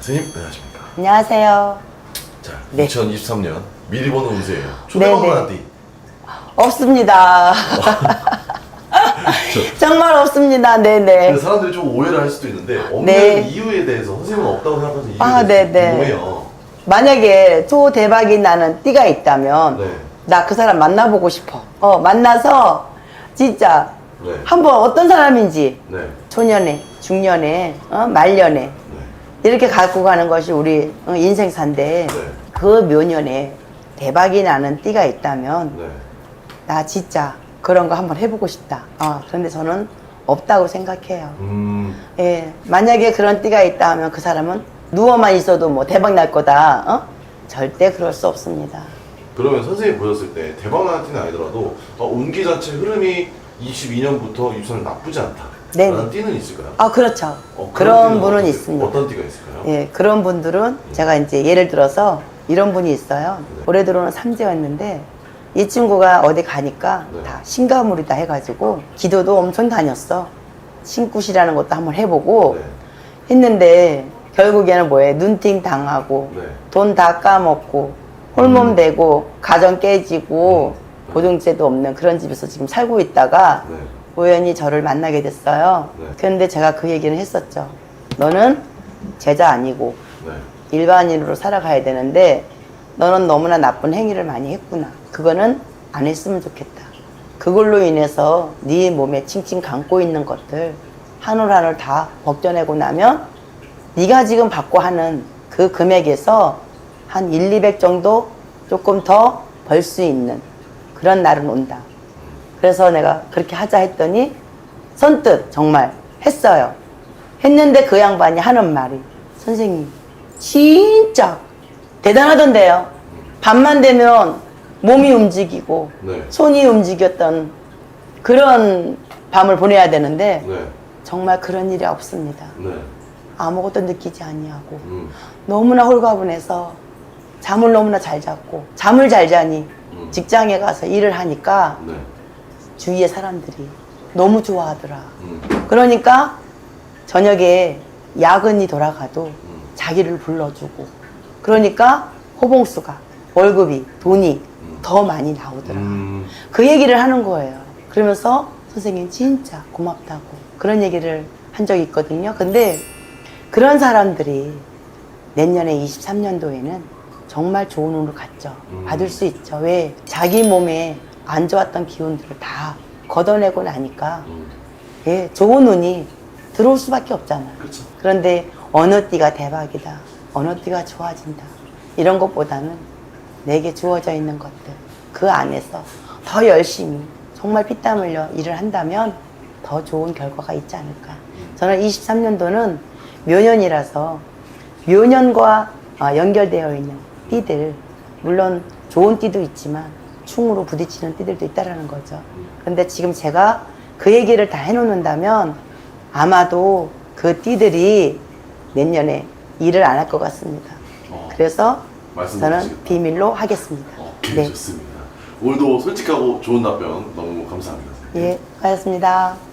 선생님 안녕하십니까. 안녕하세요. 자, 네. 2023년 미리 보는 운세예요. 초대박만한테 없습니다. 정말 없습니다. 네네. 사람들이 좀 오해를 할 수도 있는데 없는 네. 이유에 대해서 선생님은 없다고 생각하는 이유에 아, 대해서 네, 네. 궁금해요. 만약에 초 대박이 나는 띠가 있다면 네. 나 그 사람 만나보고 싶어. 어, 만나서 진짜 네. 한번 어떤 사람인지 네. 초년에, 중년에, 어, 말년에 네. 이렇게 갖고 가는 것이 우리 어, 인생사인데 네. 그 묘년에 대박이 나는 띠가 있다면 네. 나 진짜 그런 거 한번 해보고 싶다. 어, 그런데 저는 없다고 생각해요. 음. 예, 만약에 그런 띠가 있다 하면 그 사람은 누워만 있어도 뭐 대박 날 거다. 어? 절대 그럴 수 없습니다. 그러면 선생님 보셨을 때 대박 나는 티는 아니더라도 어, 운기 자체 흐름이 22년부터 23년 나쁘지 않다. 네네. 라는 띠는 있을까요? 아, 그렇죠. 어, 그런 분은 어떤- 있습니다. 어떤 띠가 있을까요? 예, 그런 분들은 제가 이제 예를 들어서 이런 분이 있어요. 네. 올해 들어오는 삼재였는데 이 친구가 어디 가니까 네. 다 신가물이다 해가지고 기도도 엄청 다녔어. 신굿이라는 것도 한번 해보고 네. 했는데 결국에는 뭐해 눈팅 당하고 네. 돈다 까먹고 홀몸 되고 가정 깨지고 음. 고정제도 없는 그런 집에서 지금 살고 있다가 네. 우연히 저를 만나게 됐어요. 네. 그런데 제가 그 얘기는 했었죠. 너는 제자 아니고 네. 일반인으로 살아가야 되는데 너는 너무나 나쁜 행위를 많이 했구나. 그거는 안 했으면 좋겠다. 그걸로 인해서 네 몸에 칭칭 감고 있는 것들 한올 한올 다 벗겨내고 나면 네가 지금 받고 하는 그 금액에서 한 1, 200 정도 조금 더 벌 수 있는 그런 날은 온다. 그래서 내가 그렇게 하자 했더니 선뜻 정말 했어요. 했는데 그 양반이 하는 말이 선생님 진짜 대단하던데요. 밤만 되면 몸이 움직이고 네. 손이 움직였던 그런 밤을 보내야 되는데 네. 정말 그런 일이 없습니다. 네. 아무것도 느끼지 아니하고 음. 너무나 홀가분해서 잠을 너무나 잘 잤고 잠을 잘 자니 음. 직장에 가서 일을 하니까 네. 주위의 사람들이 너무 좋아하더라. 음. 그러니까 저녁에 야근이 돌아가도 음. 자기를 불러주고 그러니까 호봉수가 월급이 돈이 음. 더 많이 나오더라. 음. 그 얘기를 하는 거예요. 그러면서 선생님 진짜 고맙다고 그런 얘기를 한 적이 있거든요. 근데 그런 사람들이 내년에 23년도에는 정말 좋은 운을 갖죠. 음. 받을 수 있죠. 왜? 자기 몸에 안 좋았던 기운들을 다 걷어내고 나니까 음. 예, 좋은 운이 들어올 수밖에 없잖아요. 그렇죠. 그런데 어느 띠가 대박이다. 어느 띠가 좋아진다. 이런 것보다는 내게 주어져 있는 것들. 그 안에서 더 열심히 정말 피땀 흘려 일을 한다면 더 좋은 결과가 있지 않을까. 저는 23년도는 묘년이라서 묘년과 어, 연결되어 있는 띠들, 물론 좋은 띠도 있지만 충으로 부딪히는 띠들도 있다라는 거죠. 그런데 지금 제가 그 얘기를 다 해놓는다면 아마도 그 띠들이 내년에 일을 안 할 것 같습니다. 어. 그래서 저는 주시겠다. 비밀로 하겠습니다. 어, 네. 좋습니다. 오늘도 솔직하고 좋은 답변 너무 감사합니다. 예, 고맙습니다.